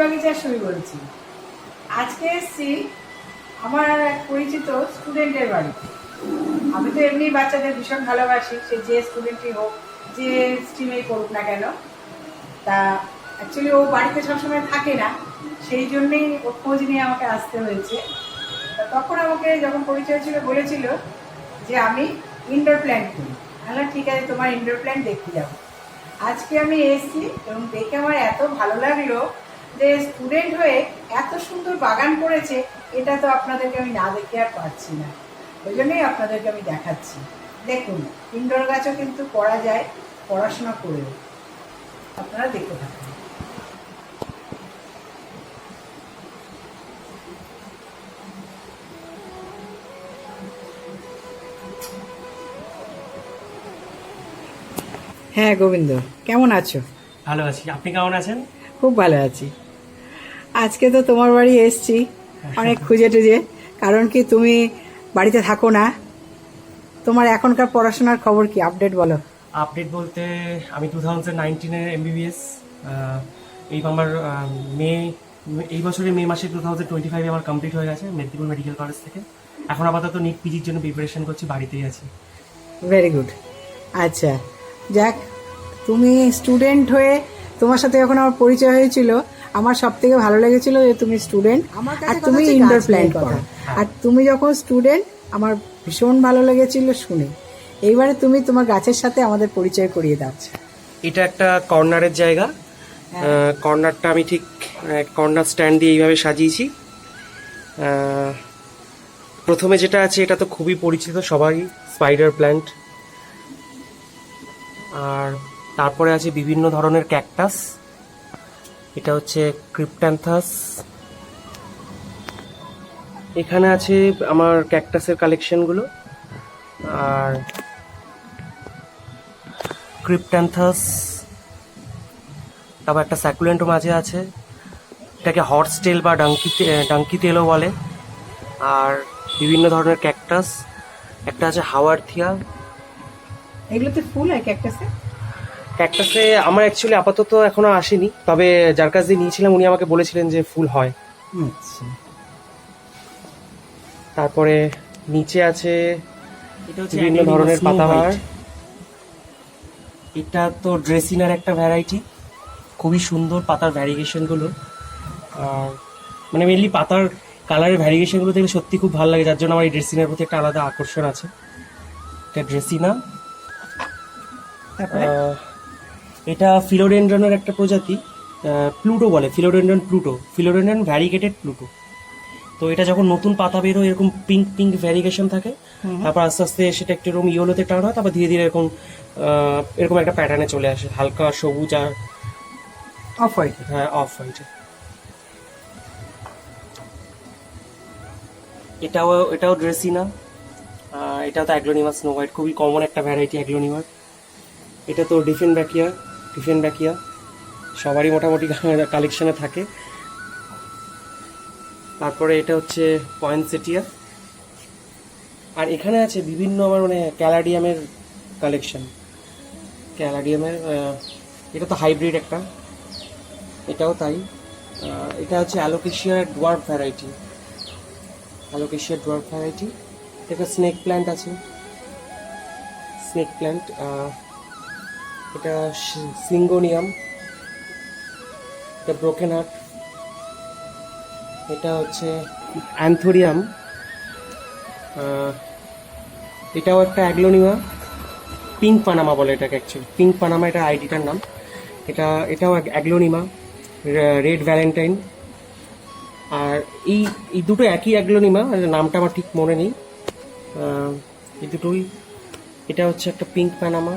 বাগিচার সুই বলছি আজকে এসছি আমার পরিচিত স্টুডেন্টের বাড়ি। আমি তো এমনি বাচ্চাদের ভীষণ ভালোবাসি, সে যে স্টুডেন্টই হোক, যে স্ট্রিমেই পড়ুক না কেন, তা অ্যাকচুয়ালি ও বাড়িতে সবসময় থাকে না, সেই জন্যেই ও খোঁজ নিয়ে আমাকে আসতে হয়েছে। তা তখন আমাকে যখন পরিচয় ছিল, বলেছিল যে আমি ইনডোর প্ল্যান্ট করি। তাহলে ঠিক আছে, তোমার ইনডোর প্ল্যান্ট দেখতে যাব আজকে আমি এসেছি এবং দেখে আমার এত ভালো লাগল যে স্টুডেন্ট হয়ে এত সুন্দর বাগান করেছে, এটা তো আপনাদেরকে আমি না দেখে আর পারছি না। ওই জন্যই আপনাদেরকে আমি দেখাচ্ছি। দেখুন ইনডোর গাছও কিন্তু করা যায়, পড়াশোনা করেও। আপনারা দেখতে থাকুন। হ্যাঁ গোবিন্দ, কেমন আছো? ভালো আছি। আপনি কেমন আছেন? খুব ভালো আছি। আজকে তো তোমার বাড়ি এসছি অনেক খুঁজে টুজে কারণ কি তুমি বাড়িতে থাকো না। তোমার এখনকার পড়াশোনার খবর কি? আপডেট বলো। আপডেট বলতে আমি টু থাউজেন্ড নাইনটিনের এমবিবিএস এই আমার মে এই বছরের মে মাসে টু থাউজেন্ড টোয়েন্টি ফাইভে আমার কমপ্লিট হয়ে গেছে মেদিনীপুর মেডিকেল কলেজ থেকে। এখন আপাতত নিট পিজির জন্য প্রিপারেশন করছি বাড়িতেই আছি। ভেরি গুড আচ্ছা যাক তুমি স্টুডেন্ট হয়ে তোমার সাথে যখন আমার পরিচয় হয়েছিল আমার সব থেকে ভালো লেগেছিল যে তুমি স্টুডেন্ট আর তুমি ইনডোর প্ল্যান করো। আর তুমি যখন স্টুডেন্ট আমার ভীষণ ভালো লেগেছিল শুনে। এইবারে তুমি তোমার গাছের সাথে আমাদের পরিচয় করিয়ে দাও। এটা একটা কর্নারের জায়গা। কর্নারটা আমি ঠিক কর্নার স্ট্যান্ড দিয়ে এইভাবে সাজিয়েছি। প্রথমে যেটা আছে এটা তো খুবই পরিচিত সবাই স্পাইডার প্ল্যান্ট আর তারপরে আছে বিভিন্ন ধরনের ক্যাকটাস। এটা হচ্ছে ক্রিপ্ট্যান্থাস এখানে আছে আমার ক্যাকটাসের কালেকশনগুলো। আর ক্রিপ্ট্যান্থাস তারপর একটা স্যাকুলেন্টও মাঝে আছে। এটাকে হর্স টেল বা ডাঙ্কি ডাঙ্কি তেলও বলে। আর বিভিন্ন ধরনের ক্যাকটাস। একটা আছে হাওয়ার থিয়া এগুলোতে ফুল হয় ক্যাকটাসে? ক্যাকটাসে আমার অ্যাকচুয়ালি আপাতত এখনও আসেনি। তবে যার কাছ দিয়ে নিয়েছিলাম উনি আমাকে বলেছিলেন যে ফুল হয়। আচ্ছা। তারপরে নিচে আছে বিভিন্ন ধরনের পাতাবাহার। এটা তো ড্রেসিনার একটা ভ্যারাইটি খুবই সুন্দর পাতার ভ্যারিগেশনগুলো আর মানে মেনলি পাতার কালারের ভ্যারিগেশনগুলো দেখলে সত্যি খুব ভালো লাগে। যার জন্য আমার এই ড্রেসিনার প্রতি একটা আলাদা আকর্ষণ আছে। এটা ড্রেসিনা তারপরে? এটা ফিলোডেন্ড্রনের একটা প্রজাতি প্লুটো বলে philodendron Pluto philodendron variegated Pluto. তো এটা যখন নতুন পাতা বেরোয় এরকম পিঙ্ক পিঙ্ক ভ্যারিগেশন থাকে তারপর আস্তে আস্তে সেটা একটু এরকম ইয়েলোতে টার্ন হয় তারপর ধীরে ধীরে এরকম এরকম একটা প্যাটার্নে চলে আসে হালকা সবুজ আর অফ হোয়াইট হ্যাঁ অফ হোয়াইট এটাও এটাও ড্রেসিনা এটাও তো অ্যাগ্লোনিমা স্নো হোয়াইট খুবই কমন একটা ভ্যারাইটি অ্যাগ্লোনিমার এটা তো ডিফেন ব্যাকিয়া ডিফেন ব্যাকিয়া সবারই মোটামুটি কালেকশনে থাকে। তারপরে এটা হচ্ছে পয়েন্টসেটিয়া আর এখানে আছে বিভিন্ন আমার মানে ক্যালাডিয়ামের কালেকশন ক্যালাডিয়ামের এটা তো হাইব্রিড একটা। এটাও তাই। এটা হচ্ছে অ্যালোকেশিয়ার ডোয়ার্ফ ভ্যারাইটি অ্যালোকেশিয়ার ডোয়ার্ফ ভ্যারাইটি এটা স্নেক প্ল্যান্ট আছে। স্নেক প্ল্যান্ট এটা সিঙ্গোনিয়াম। এটা ব্রোকেন হার্ট এটা হচ্ছে অ্যান্থোরিয়াম এটাও একটা অ্যাগ্লোনিমা পিঙ্ক পানামা বলে এটাকে অ্যাকচুয়ালি পিঙ্ক পানামা এটা আইডিটার নাম। এটা, এটাও অ্যাগ্লোনিমা রেড ভ্যালেন্টাইন আর এই এই দুটো একই অ্যাগ্লোনিমা নামটা আমার ঠিক মনে নেই। এই দুটোই। এটা হচ্ছে একটা পিঙ্ক প্যানামা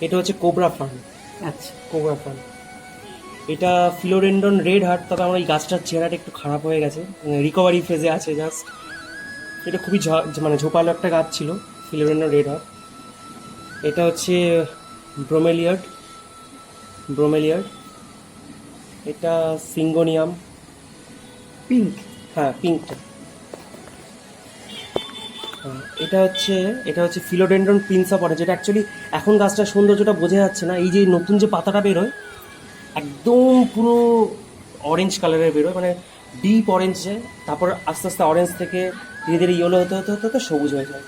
এটা হচ্ছে কোবরা ফার্ন আচ্ছা। কোবরা ফার্ন এটা ফিলোডেন্ডন রেড হার্ট তবে আমার এই গাছটার চেহারাটা একটু খারাপ হয়ে গেছে। রিকভারি ফেজে আছে জাস্ট এটা খুবই মানে ঝোপালো একটা গাছ ছিল ফিলোডেন্ডন রেড হার্ট। এটা হচ্ছে ব্রোমেলিয়ার্ড। ব্রোমেলিয়ার্ড। এটা সিঙ্গোনিয়াম। পিঙ্ক। হ্যাঁ পিঙ্কটা। এটা হচ্ছে এটা হচ্ছে ফিলোডেন্ড্রন পিনসা পড়ে যেটা অ্যাকচুয়ালি এখন গাছটার সৌন্দর্যটা বোঝা যাচ্ছে না। এই যে নতুন যে পাতাটা বেরোয় একদম পুরো অরেঞ্জ কালারের বেরোয় মানে ডিপ অরেঞ্জে তারপর আস্তে আস্তে অরেঞ্জ থেকে ধীরে ধীরে ইয়েলো হতে হতে হতে হতে সবুজ হয়ে যায়।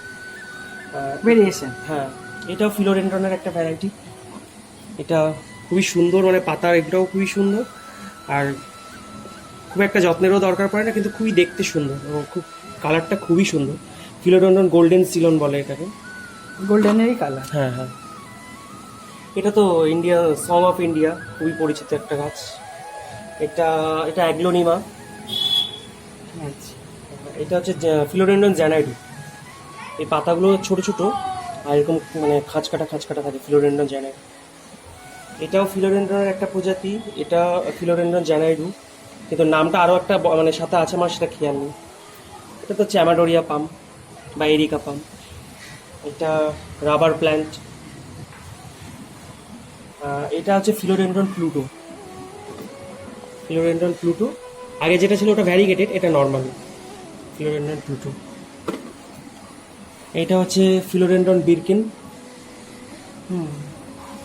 হ্যাঁ এটাও ফিলোডেন্ড্রনের একটা ভ্যারাইটি এটা খুবই সুন্দর মানে পাতার এগুলোও খুবই সুন্দর। আর খুব একটা যত্নেরও দরকার পড়ে না কিন্তু খুবই দেখতে সুন্দর এবং খুব কালারটা খুবই সুন্দর। ফিলোডেন্ড্রন গোল্ডেন সিলন বলে এটাকে। গোল্ডেনেরই কালার। হ্যাঁ হ্যাঁ। এটা তো ইন্ডিয়া সং অফ ইন্ডিয়া খুবই পরিচিত একটা গাছ। এটা এটা অ্যাগ্লোনিমা। আচ্ছা এটা হচ্ছে ফিলোডেন্ড্রন জ্যানাইডু এই পাতাগুলো ছোট ছোট আর এরকম মানে খাঁচ কাটা খাঁচ কাটা থাকে ফিলোডেন্ড্রন জ্যানাইডু এটাও ফিলোডেন্ড্রনের একটা প্রজাতি এটা ফিলোডেন্ড্রন জ্যানাইডু কিন্তু নামটা আরও একটা মানে সাথে আছে আমার সেটা খেয়াল নেই। এটা তো চ্যামাডোরিয়া পাম। বা এরিকা পাম এটা রাবার প্ল্যান্ট। এটা হচ্ছে ফিলোডেন্ড্রন প্লুটো। Philodendron Pluto. আগে যেটা ছিল ওটা ভ্যারিগেটেড এটা নর্মাল ফিলোডেন্ড্রন প্লুটো। এটা হচ্ছে ফিলোডেন্ড্রন বিরকিন। হুম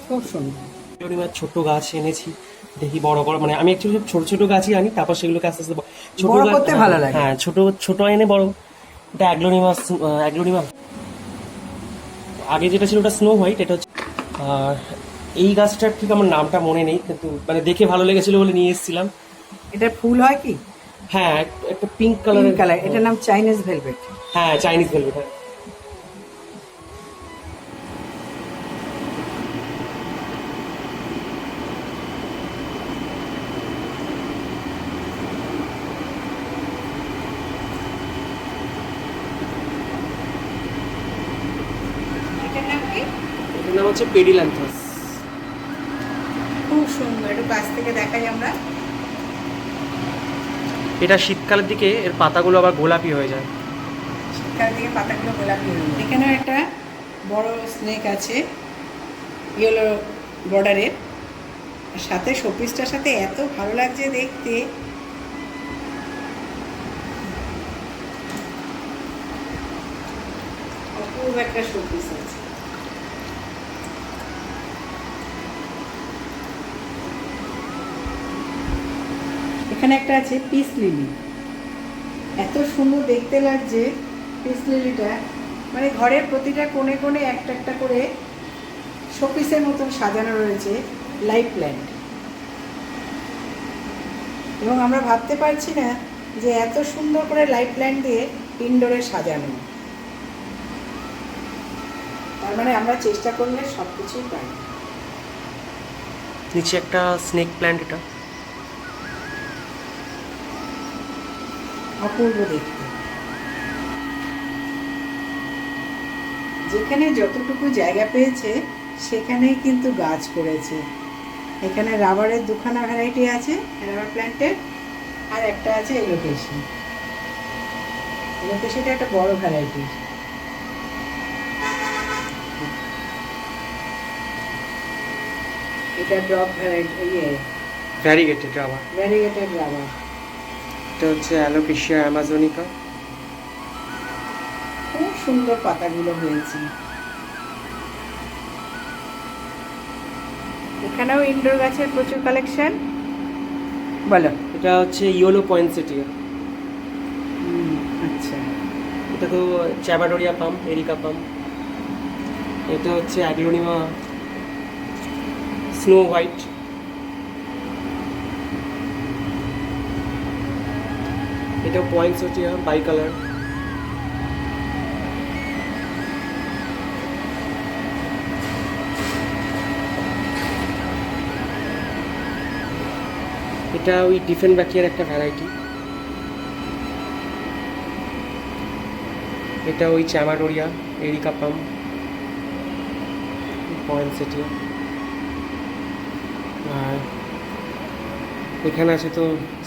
খুব সুন্দর। ছোট গাছ এনেছি। দেখি বড় বড় মানে আমি অ্যাকচুয়ালি ছোট ছোট গাছই আনি তারপর সেগুলোকে আস্তে আস্তে ছোট গাছ- ভালো লাগে। হ্যাঁ ছোট ছোট এনে বড় এটা অ্যাগ্লোনিমা অ্যাগ্লোনিমা। আগে যেটা ছিল ওটা স্নো হোয়াইট এটা হচ্ছে আর এই গাছটার ঠিক আমার নামটা মনে নেই কিন্তু মানে দেখে ভালো লেগেছিল বলে নিয়ে এসেছিলাম। এটা ফুল হয় কি? হ্যাঁ একটা পিঙ্ক কালারের কালার এটার নাম চাইনিজ ভেলভেট হ্যাঁ চাইনিজ ভেলভেট হ্যাঁ এটার নাম কি এটার নাম হচ্ছে পেডিল্যান্থাস খুব সুন্দর একটু কাছ থেকে দেখাই আমরা। এটা শীতকালের দিকে এর পাতাগুলো আবার গোলাপি হয়ে যায়। শীতকাল দিকে পাতাগুলো গোলাপি হয়ে যায়। এখানেও একটা বড় স্নেক আছে ইয়েলো বর্ডারের আর সাথে শোপিসটার সাথে এত ভালো লাগছে দেখতে। অপূর্ব একটা শোপিস আছে। এখানে একটা আছে পিস লিলি। এত সুন্দর দেখতে লাগছে পিস লিলিটা। মানে ঘরের প্রতিটা কোণে কোণে একটা একটা করে শোপিসের মতন সাজানো রয়েছে লাইফ প্ল্যান্ট। এবং আমরা ভাবতে পারছি না যে এত সুন্দর করে লাইফ প্ল্যান্ট দিয়ে ইনডোরে সাজানো। তার মানে আমরা চেষ্টা করলে সব কিছুই পাই। নিচে একটা স্নেক প্ল্যান্ট এটা। অপূর্ব দেখতে। যেখানে যতটুকু জায়গা পেয়েছে সেখানেই কিন্তু গাছ করেছে এখানে রাবারের দুখানা ভ্যারাইটি আছে রাবার প্ল্যান্টের আর একটা আছে এলোকেশন এলোকেশনটা একটা বড় ভ্যারাইটি এটা ড্রপ ভ্যারাইটি ইয়ে। ভ্যারিগেটেড আবার ভ্যারিগেটেড রাবার এটা হচ্ছে অ্যালোকেশিয়া অ্যামাজনিকা। খুব সুন্দর পাতাগুলো হয়েছে। এখানেও ইনডোর গাছের প্রচুর কালেকশন। বলো এটা হচ্ছে ইয়োলো পয়েন্টসেটিয়া আচ্ছা। এটা তো চ্যাবাডোরিয়া পাম এরিকা পাম এটা হচ্ছে অ্যাগ্লোনিমা স্নো হোয়াইট। এটা পয়েন্টসেটিয়া বাই কালার এটা ওই ডিফেন্ট ব্যাকিয়ার একটা ভ্যারাইটি এটা ওই চ্যামাডোরিয়া এরিকা পাম। পয়েন্টসেটিয়া আর এখানে আছে তো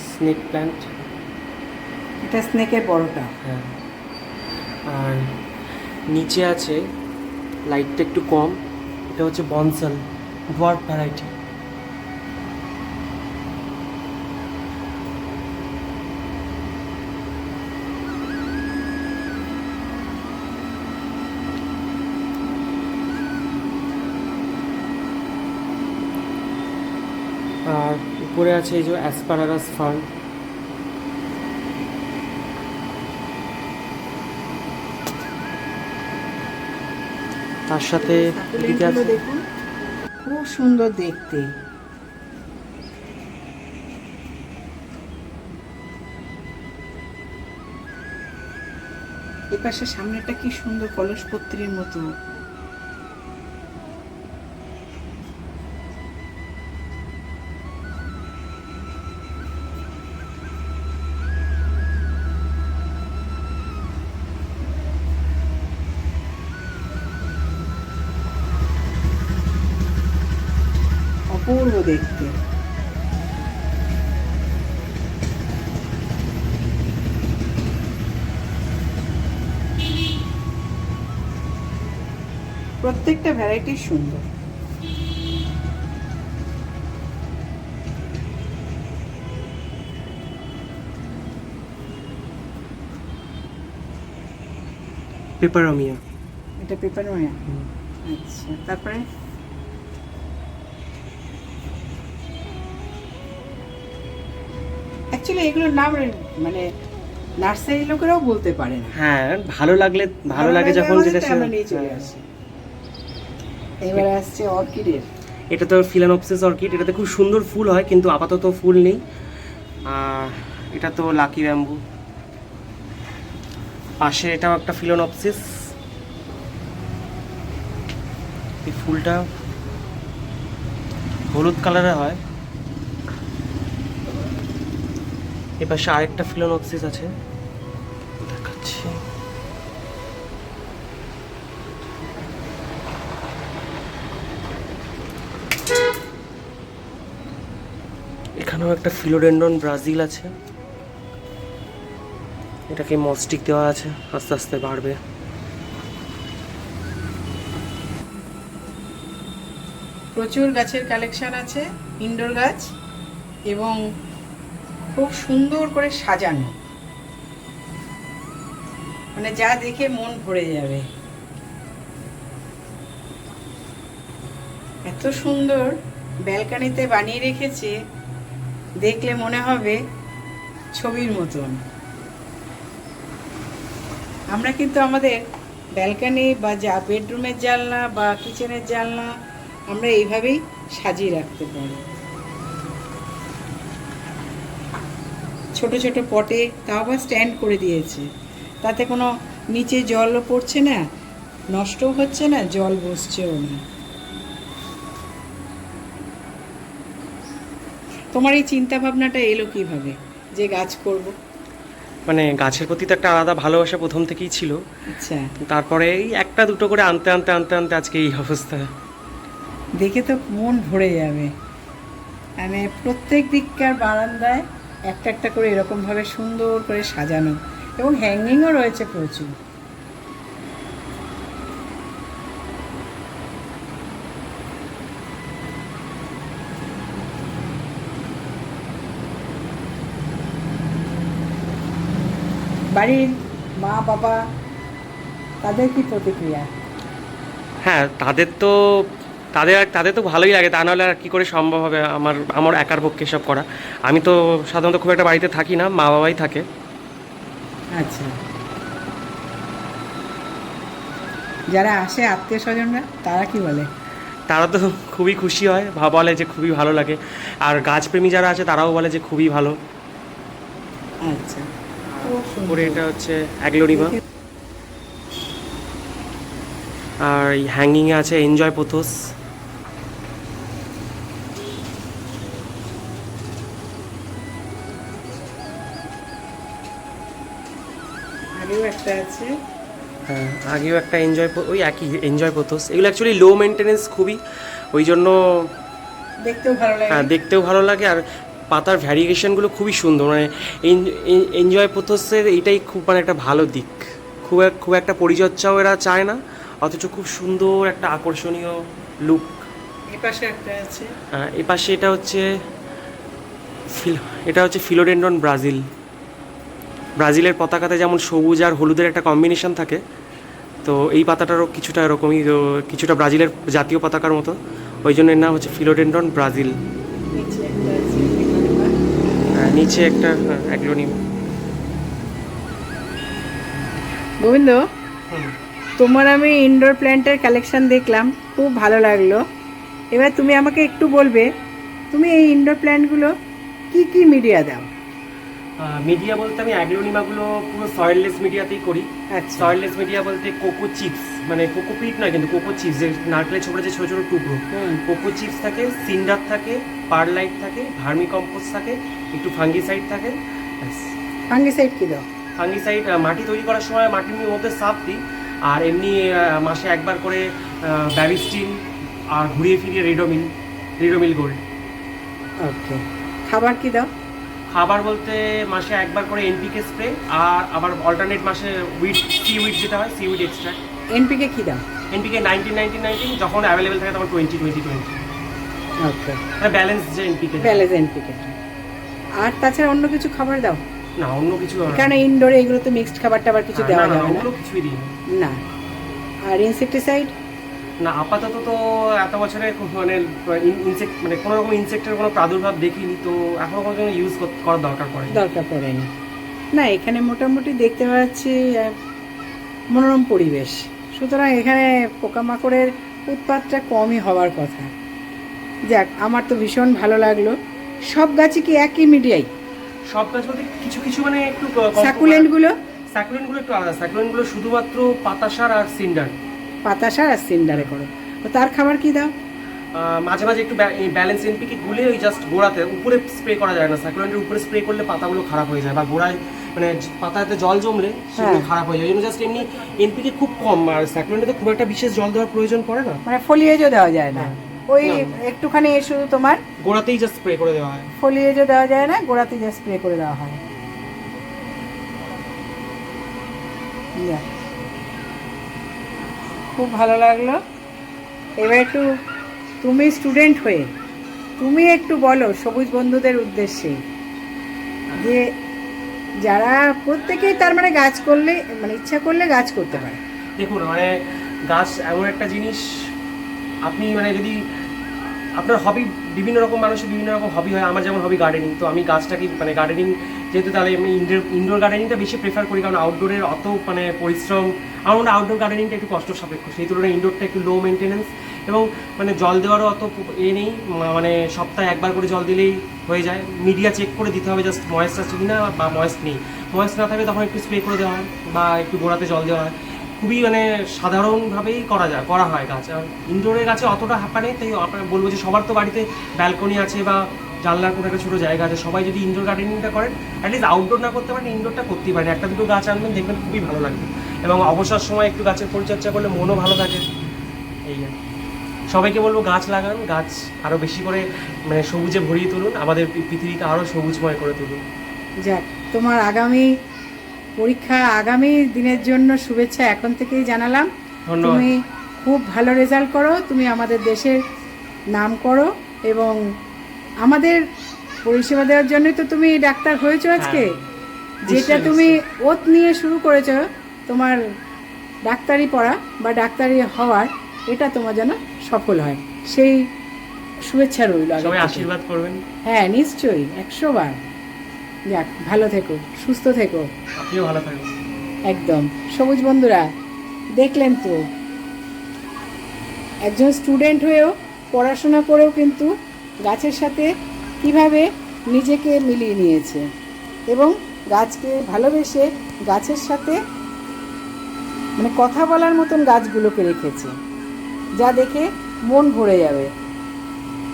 স্নেক প্ল্যান্ট এটা স্নেকের বড়টা হ্যাঁ। আর নিচে আছে লাইটটা একটু কম, এটা হচ্ছে বনসাল ওয়ার্ড ভ্যারাইটি। আর উপরে আছে এই যে অ্যাসপারাগাস ফার্ম। তার সাথে খুব সুন্দর দেখতে। এপাশে সামনেটা কি সুন্দর কলসপত্রীর মতো। প্রত্যেকটা ভ্যারাইটি সুন্দর। পেপারমিয়া এটা পেপার মায়া আচ্ছা তারপরে? অ্যাকচুয়ালি এগুলোর নাম মানে নার্সারি লোকেরাও বলতে পারে না। হ্যাঁ ভালো লাগলে ভালো লাগে যখন যেটা আমরা নিয়ে চলে হ্যাঁ। আসি। এবারে আসছে অর্কিডের। এটা তো ফিলানপসিস অর্কিড, এটাতে খুব সুন্দর ফুল হয়, কিন্তু আপাতত ফুল নেই। এটা তো লাকি ব্যাম্বু। পাশে এটাও একটা ফিলোনপসিস। এই ফুলটা হলুদ কালারের হয়। এ পাশে আরেকটা ফিলোনপসিস আছে। দেখাচ্ছি। এখানেও একটা ফিলোডেন্ডন ব্রাজিল আছে। এটাকে মস্টিক দেওয়া আছে, আস্তে আস্তে বাড়বে। প্রচুর গাছের কালেকশন আছে ইনডোর গাছ, এবং খুব সুন্দর করে সাজানো। মানে যা দেখে মন ভরে যাবে। এত সুন্দর ব্যালকানিতে বানিয়ে রেখেছে। দেখলে মনে হবে ছবির মতন। আমরা কিন্তু আমাদের ব্যালকানি বা যা বেডরুমের জানলা বা কিচেনের জানলা, আমরা এইভাবেই সাজিয়ে রাখতে পারি। ছোট ছোট পটে তাও আবার স্ট্যান্ড করে দিয়েছে। তাতে কোনো নিচে জলও পড়ছে না, নষ্টও হচ্ছে না, জল বসছেও না। তোমার এই চিন্তা ভাবনাটা এলো কীভাবে? যে গাছ করব? মানে গাছের প্রতি তো একটা আলাদা ভালোবাসা প্রথম থেকেই ছিল। আচ্ছা। তারপরে এই একটা দুটো করে আনতে আনতে আনতে আনতে আজকে এই অবস্থা। দেখে তো মন ভরে যাবে। মানে প্রত্যেক দিককার বারান্দায় একটা একটা করে এরকমভাবে সুন্দর করে সাজানো এবং হ্যাঙ্গিংও রয়েছে প্রচুর। বাড়ির মা বাবা তাদের কি প্রতিক্রিয়া? হ্যাঁ তাদের তো তাদের তাদের তো ভালোই লাগে তা নাহলে আর কী করে সম্ভব হবে আমার আমার একার পক্ষে সব করা? আমি তো সাধারণত খুব একটা বাড়িতে থাকি না মা বাবাই থাকে। আচ্ছা। যারা আসে আত্মীয় স্বজনরা তারা কি বলে? তারা তো খুবই খুশি হয় বলে যে খুবই ভালো লাগে। আর গাছপ্রেমী যারা আছে তারাও বলে যে খুবই ভালো। আচ্ছা। উপরে এটা হচ্ছে অ্যাগ্লোরিমা। আর এই হ্যাঙ্গিংয়ে আছে এনজয় পোথোস আগেও একটা আছে। হ্যাঁ আগেও একটা এনজয় ওই একই এনজয় পোথোস এগুলো অ্যাকচুয়ালি লো মেনটেনেন্স খুবই ওই জন্য দেখতেও ভালো লাগে। হ্যাঁ দেখতেও ভালো লাগে। আর পাতার ভ্যারিয়েশনগুলো খুবই সুন্দর মানে এনজয় পোথোসের এইটাই খুব মানে একটা ভালো দিক। খুব এক- খুব একটা পরিচর্যাও এরা চায় না অথচ খুব সুন্দর একটা আকর্ষণীয় লুক এই পাশে একটা আছে। এ পাশে এটা হচ্ছে এটা হচ্ছে ফিলোডেন্ডন ব্রাজিল। ব্রাজিলের পতাকাতে যেমন সবুজ আর হলুদের একটা কম্বিনেশন থাকে তো এই পাতাটারও কিছুটা এরকমই কিছুটা ব্রাজিলের জাতীয় পতাকার মতো। ওই জন্য এর নাম হচ্ছে ফিলোডেন্ডন ব্রাজিল। নিচে একটা হ্যাঁ, গোবিন্দ তোমার আমি ইনডোর প্ল্যান্টের কালেকশন দেখলাম খুব ভালো লাগল। এবার তুমি আমাকে একটু বলবে তুমি এই ইনডোর প্ল্যান্টগুলো কি কি মিডিয়া দাও? মিডিয়া বলতে আমি অ্যাগ্লোনিমাগুলো পুরো সয়েললেস মিডিয়াতেই করি। আচ্ছা। সয়েললেস মিডিয়া বলতে কোকো চিপস মানে কোকো পিট নয় কিন্তু কোকো চিপস যে নারকেলের ছোটো যে ছোটো ছোটো টুকরো। কোকো চিপস থাকে সিন্ডার থাকে পারলাইট থাকে ভার্মি কম্পোস্ট থাকে একটু ফাঙ্গিসাইড থাকে ফাঙ্গিসাইড কি দাও? ফাঙ্গিসাইড মাটি তৈরি করার সময় মাটির মধ্যে সাফ দিই আর এমনি মাসে একবার করে ব্যাবিস্টিন আর ঘুরিয়ে ফিরিয়ে রেডোমিল রেডোমিল গোল্ড ওকে। খাবার কি দাও? খাবার বলতে মাসে একবার করে এনপিকে স্প্রে আর আবার অল্টারনেট মাসে উইট সি উইট যেটা হয় সি উইট এক্সট্রা এনপিকে কি দাও? এনপিকে নাইনটিন নাইনটিন নাইনটিন যখন অ্যাভেলেবেল থাকে তখন twenty twenty twenty okay. Balance যে এনপিকে প্যালেজ এনপিকে আর তাছাড়া অন্য কিছু খাবার দাও? না অন্য কিছু। কারণ ইনডোরে এগুলো তো মিক্সড খাবার টাবার কিছু দেওয়া যাবে না। ওগুলো কিছুই দিই না। আর ইনসেকটিসাইড না আপাতত তো এত বছরে মানে ইনসেক্ট মানে কোনো রকম ইনসেক্টের কোনো প্রাদুর্ভাব দেখিনি তো এখনও কোনো জন্য ইউজ করার দরকার পড়ে দরকার পড়েনি। না এখানে মোটামুটি দেখতে পাচ্ছি মনোরম পরিবেশ। সুতরাং এখানে পোকামাকড়ের উৎপাতটা কমই হওয়ার কথা। যাক আমার তো ভীষণ ভালো লাগল। সব গাছই কি একই মিডিয়াই সব গাছ বলতে কিছু কিছু মানে একটু সাকুলেন্টগুলো স্যাকুলেন্টগুলো একটু আলাদা। স্যাকুলেন্টগুলো শুধুমাত্র পাতাসার আর সিন্ডার। পাতাসার আর সিন্ডারে করো। তো তার খাবার কি দাও? মাঝে মাঝে একটু ব্যালেন্স এনপিকে গুলে ওই জাস্ট গোড়াতে। উপরে স্প্রে করা যায় না। স্যাকুলেন্টের উপরে স্প্রে করলে পাতাগুলো খারাপ হয়ে যায় বা গোড়ায় মানে পাতাতে জল জমলে সেগুলো হ্যাঁ। খারাপ হয়ে যায়। ওই জন্য জাস্ট এমনি এনপিকে খুব কম। আর স্যাকুলেন্টে তো খুব একটা বিশেষ জল দেওয়ার প্রয়োজন পড়ে না। মানে ফলিয়েজও দেওয়া যায় না। হ্যাঁ। ওই। একটুখানি শুধু তোমার গোড়াতেই জাস্ট স্প্রে করে দেওয়া হয়। ফলিয়েজও দেওয়া যায় না গোড়াতেই যা স্প্রে করে দেওয়া হয়। খুব ভালো লাগল। এবার একটু তুমি স্টুডেন্ট হয়ে তুমি একটু বলো সবুজ বন্ধুদের উদ্দেশ্যে যে যারা প্রত্যেকেই তার মানে গাছ করলে মানে ইচ্ছা করলে গাছ করতে পারে। দেখুন মানে গাছ এমন একটা জিনিস আপনি মানে যদি আপনার হবি বিভিন্ন রকম মানুষের বিভিন্ন রকম হবি হয়। আমার যেমন হবি গার্ডেনিং তো আমি গাছটাকে মানে গার্ডেনিং যেহেতু তাহলে আমি ইনডোর ইনডোর গার্ডেনিংটা বেশি প্রেফার করি কারণ আউটডোরের অত মানে পরিশ্রম, আমার মনে আউটডোর গার্ডেনিংটা একটু কষ্ট সাপেক্ষ সেই তুলনায় ইনডোরটা একটু লো মেনটেনেন্স এবং মানে জল দেওয়ারও অত এ নেই মানে সপ্তাহে একবার করে জল দিলেই হয়ে যায়। মিডিয়া চেক করে দিতে হবে জাস্ট ময়েস্ট আছে কি না বা ময়েস্ট নেই। ময়েস্ট না থাকলে তখন একটু স্প্রে করে দেওয়া হয় বা একটু গোড়াতে জল দেওয়া হয়। খুবই মানে সাধারণভাবেই করা যায়, করা হয় গাছ। আর ইনডোরের গাছে অতটা হাঁপা নেই, তাই আপনার বলব যে সবার তো বাড়িতে ব্যালকনি আছে বা জানলার কোনো একটা ছোটো জায়গা আছে, সবাই যদি ইনডোর গার্ডেনিংটা করেন অ্যাটলিস্ট আউটডোর না করতে পারেন ইনডোরটা করতেই পারেন। একটা দুটো গাছ আনবেন, দেখবেন খুবই ভালো লাগবে। এবং অবসর সময় একটু গাছের পরিচর্যা করলে মনও ভালো থাকে। এই সবাইকে বলব গাছ লাগান, গাছ আরও বেশি করে মানে সবুজে ভরিয়ে তুলুন, আমাদের পৃথিবীকে আরও সবুজময় করে তুলুন। যাক, তোমার আগামী পরীক্ষা আগামী দিনের জন্য শুভেচ্ছা এখন থেকেই জানালাম। তুমি খুব ভালো রেজাল্ট করো তুমি আমাদের দেশের নাম করো এবং আমাদের পরিষেবা দেওয়ার জন্যই তো তুমি ডাক্তার হয়েছো আজকে। হ্যাঁ, যেটা তুমি ওত নিয়ে শুরু করেছ তোমার ডাক্তারি পড়া বা ডাক্তারি হওয়ার এটা তোমার যেন সফল হয়। সেই শুভেচ্ছা রইল। আশীর্বাদ করবেন। হ্যাঁ নিশ্চয়ই একশো বার। যাক ভালো থেকো সুস্থ থেকো। আপনিও ভালো থাকবেন। একদম। সবুজ বন্ধুরা দেখলেন তো একজন স্টুডেন্ট হয়েও পড়াশোনা করেও কিন্তু গাছের সাথে কীভাবে নিজেকে মিলিয়ে নিয়েছে এবং গাছকে ভালোবেসে গাছের সাথে মানে কথা বলার মতন গাছগুলোকে রেখেছে যা দেখে মন ভরে যাবে।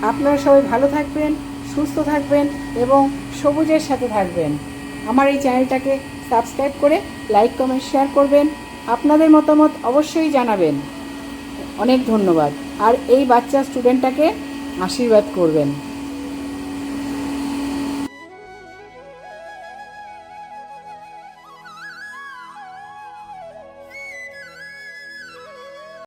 আপনারা সবাই ভালো থাকবেন সুস্থ থাকবেন এবং সবুজের সাথে থাকবেন। আমার এই চ্যানেলটাকে সাবস্ক্রাইব করে লাইক, কমেন্ট, শেয়ার করবেন। আপনাদের মতামত অবশ্যই জানাবেন। অনেক ধন্যবাদ। আর এই বাচ্চা স্টুডেন্টটাকে আশীর্বাদ করবেন।